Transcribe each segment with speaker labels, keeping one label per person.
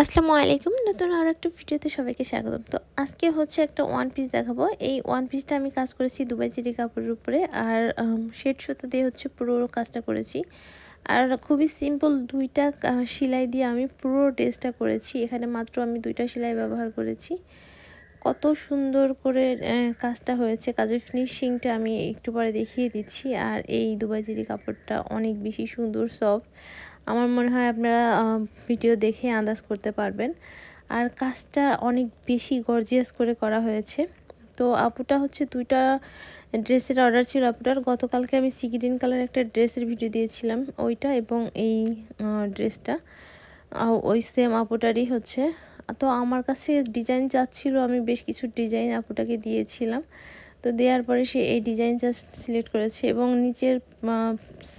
Speaker 1: আসসালামু আলাইকুম। নতুন আর একটা ভিডিওতে সবাইকে স্বাগত তো আজকে হচ্ছে একটা ওয়ান পিস দেখাবো। এই ওয়ান পিসটা আমি কাজ করেছি দুবাই চিরি কাপড়ের উপরে। আর শেড সুতো দিয়ে হচ্ছে পুরো কাজটা করেছি। আর খুবই সিম্পল দুইটা সেলাই দিয়ে আমি পুরো ড্রেসটা করেছি। এখানে মাত্র আমি দুইটা সেলাই ব্যবহার করেছি। কত সুন্দর করে কাজটা হয়েছে। কাজের ফিনিশিংটা আমি একটু পরে দেখিয়ে দিচ্ছি। আর এই দুবাই চিরি কাপড়টা অনেক বেশি সুন্দর সফট আমার মনে হয় আপনারা ভিডিও দেখে আন্দাজ করতে পারবেন। আর কাজটা অনেক বেশি গর্জিয়াস করে করা হয়েছে। তো আপুটা হচ্ছে দুইটা ড্রেসের অর্ডার ছিল আপুটার। গতকালকে আমি সি গ্রিন কালার একটা ড্রেসের ভিডিও দিয়েছিলাম, ওইটা এবং এই ড্রেসটা। ওই সেম আপুটারই হচ্ছে। তো আমার কাছে ডিজাইন চাচ্ছিল, আমি বেশ কিছু ডিজাইন আপুটাকে দিয়েছিলাম। তো দেওয়ার পরে সে এই ডিজাইন জাস্ট সিলেক্ট করেছে এবং নিচের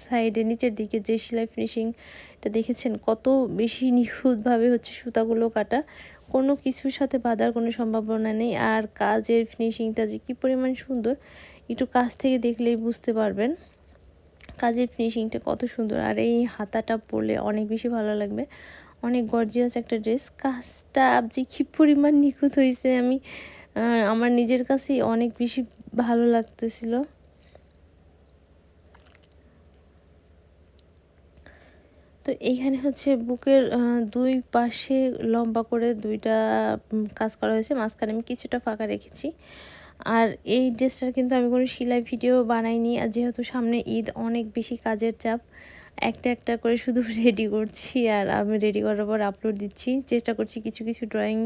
Speaker 1: সাইডে নিচের দিকে যে সেলাই ফিনিশিংটা দেখেছেন, কত বেশি নিখুঁতভাবে হচ্ছে সুতাগুলো কাটা। কোনো কিছুর সাথে বাঁধার কোনো সম্ভাবনা নেই আর কাজের ফিনিশিংটা যে কী পরিমাণ সুন্দর, একটু কাছ থেকে দেখলেই বুঝতে পারবেন। কাজের ফিনিশিংটা কত সুন্দর, আর এই হাতাটা পরলে অনেক বেশি ভালো লাগবে। অনেক গর্জিয়াস একটা ড্রেস কাজটা যে কী পরিমাণ নিখুঁত হয়েছে আমি আমার নিজের কাছেই অনেক বেশি ভালো লাগতেছিল। তো এইখানে হচ্ছে বুকের দুই পাশে লম্বা করে দুইটা কাজ করা হয়েছে। মাঝখানে আমি কিছুটা ফাঁকা রেখেছি। আর এই ড্রেসটার কিন্তু আমি কোনো সেলাই ভিডিও বানাইনি। আর যেহেতু সামনে ঈদ, অনেক বেশি কাজের চাপ। একটা একটা করে শুধু রেডি করছি আর আমি রেডি করার পর আপলোড দিচ্ছি। চেষ্টা করছি কিছু কিছু ড্রয়িং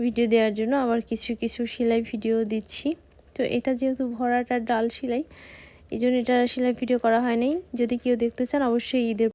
Speaker 1: ভিডিও দেওয়ার জন্য। আবার কিছু কিছু সেলাই ভিডিও দিচ্ছি। তো এটা যেহেতু ভরাটা ডাল সেলাই এই জন্য এটা সেলাই ভিডিও করা হয়নি। যদি কেউ দেখতে চান, অবশ্যই ঈদের